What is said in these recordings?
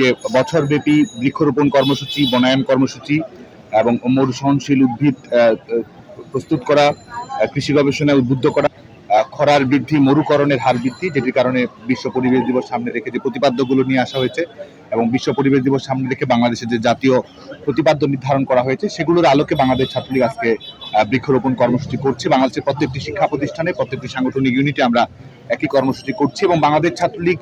যে বছরব্যাপী বৃক্ষরোপণ কর্মসূচি, বনায়ন কর্মসূচি এবং মরু সহনশীল উদ্ভিদ প্রস্তুত করা কৃষি গবেষণায় উদ্বুদ্ধ করা খরার বৃদ্ধি, মরুকরণের হার বৃদ্ধি, যেটির কারণে বিশ্ব পরিবেশ দিবস সামনে রেখে যে প্রতিপাদ্যগুলো নিয়ে আসা হয়েছে এবং বিশ্ব পরিবেশ দিবস সামনে রেখে বাংলাদেশের যে জাতীয় প্রতিপাদ্য নির্ধারণ করা হয়েছে, সেগুলোর আলোকে বাংলাদেশ ছাত্রলীগ আজকে বৃক্ষরোপণ কর্মসূচি করছে। বাংলাদেশের প্রত্যেকটি শিক্ষা প্রতিষ্ঠানে, প্রত্যেকটি সাংগঠনিক ইউনিটে আমরা একই কর্মসূচি করছি এবং বাংলাদেশ ছাত্রলীগ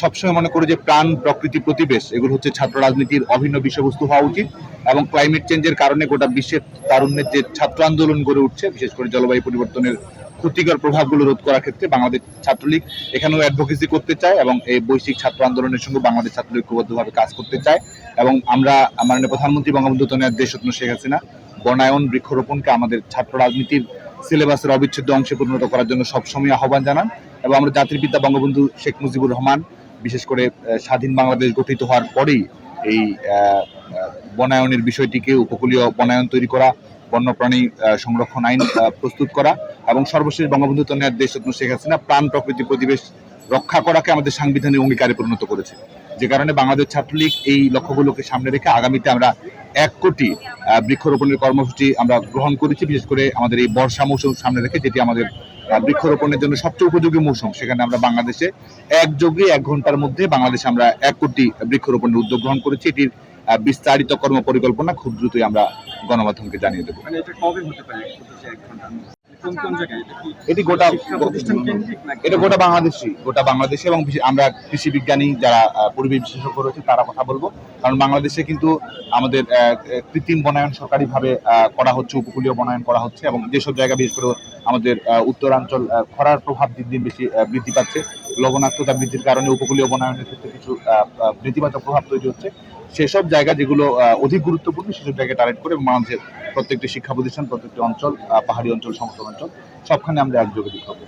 সবসময় মনে করে যে প্রাণ, প্রকৃতি, প্রতিবেশ, এগুলো হচ্ছে ছাত্র রাজনীতির অভিন্ন বিষয়বস্তু হওয়া উচিত এবং ক্লাইমেট চেঞ্জের কারণে গোটা বিশ্বের তারুণ্যের যে ছাত্র আন্দোলন গড়ে উঠছে, বিশেষ করে জলবায়ু পরিবর্তনের ক্ষতিকর প্রভাবগুলো রোধ করার ক্ষেত্রে বাংলাদেশ ছাত্রলীগ এখানেও অ্যাডভোকেসি করতে চায় এবং এই বৈশ্বিক ছাত্র আন্দোলনের সঙ্গে বাংলাদেশ ছাত্রলীগ ঐক্যবদ্ধভাবে কাজ করতে চায় এবং আমরা মাননীয় প্রধানমন্ত্রী বঙ্গবন্ধু তনয়ার দেশরত্ন শেখ হাসিনা, বনায়ন, বৃক্ষরোপণকে আমাদের ছাত্র রাজনীতির সিলেবাসের অবিচ্ছেদ্য অংশে পরিণত করার জন্য সবসময় আহ্বান জানান। এবং আমরা জাতির পিতা বঙ্গবন্ধু শেখ মুজিবুর রহমান, বিশেষ করে স্বাধীন বাংলাদেশ গঠিত হওয়ার পরেই এই বনায়নের বিষয়টিকে উপকূলীয় বনায়ন তৈরি করা, বন্যপ্রাণী সংরক্ষণ আইন প্রস্তুত করা এবং সর্বশেষ বঙ্গবন্ধু তনয়ার দেশরত্ন শেখ হাসিনা প্রাণ প্রকৃতি পরিবেশ রক্ষা করাকে আমাদের সাংবিধানিক অঙ্গীকারে পরিণত করেছে। যে কারণে বাংলাদেশ ছাত্রলীগ এই লক্ষ্যগুলোকে সামনে রেখে আগামীতে আমরা এক কোটি বৃক্ষরোপণের কর্মসূচি আমরা গ্রহণ করেছি, বিশেষ করে আমাদের এই বর্ষা মৌসুম সামনে রেখে, যেটি আমাদের বৃক্ষরোপণের জন্য সবচেয়ে উপযোগী মৌসুম সেখানে আমরা বাংলাদেশে এক একযোগে এক ঘণ্টার মধ্যে বাংলাদেশে আমরা এক কোটি বৃক্ষরোপণের উদ্যোগ গ্রহণ করেছি। এটির আহ, বিস্তারিত কর্ম পরিকল্পনা খুব দ্রুতই আমরা গণমাধ্যমকে জানিয়ে দেবো। মানে এটা কবে হতে পারে পঁচিশে এক ঘণ্টার মধ্যে? কোন কোন জায়গায়? এটা কি এটি গোটা শিক্ষা প্রতিষ্ঠান কেন্দ্রিক নাকি? এটা গোটা বাংলাদেশি গোটা বাংলাদেশে এবং আমরা কৃষি বিজ্ঞানী যারা আহ, পরিবেশ বিশেষজ্ঞ রয়েছে তারা কথা বলব। কারণ বাংলাদেশে কিন্তু আমাদের কৃত্রিম বনায়ন সরকারিভাবে আহ, করা হচ্ছে উপকূলীয় বনায়ন করা হচ্ছে এবং যেসব জায়গা বিশেষ করে আমাদের উত্তরাঞ্চল খরার প্রভাব দিন দিন বেশি বৃদ্ধি পাচ্ছে। লবণাক্ততা বৃদ্ধির কারণে উপকূলীয় বনায়নের ক্ষেত্রে কিছু নেতিবাচক প্রভাব তৈরি হচ্ছে। সেসব জায়গা যেগুলো অধিক গুরুত্বপূর্ণ, সেসব জায়গায় টার্গেট করে মানুষের প্রত্যেকটি শিক্ষা প্রতিষ্ঠান, প্রত্যেকটি অঞ্চল পাহাড়ি অঞ্চল, সমতল অঞ্চল, সবখানে আমরা একযোগে বিক্ষোভ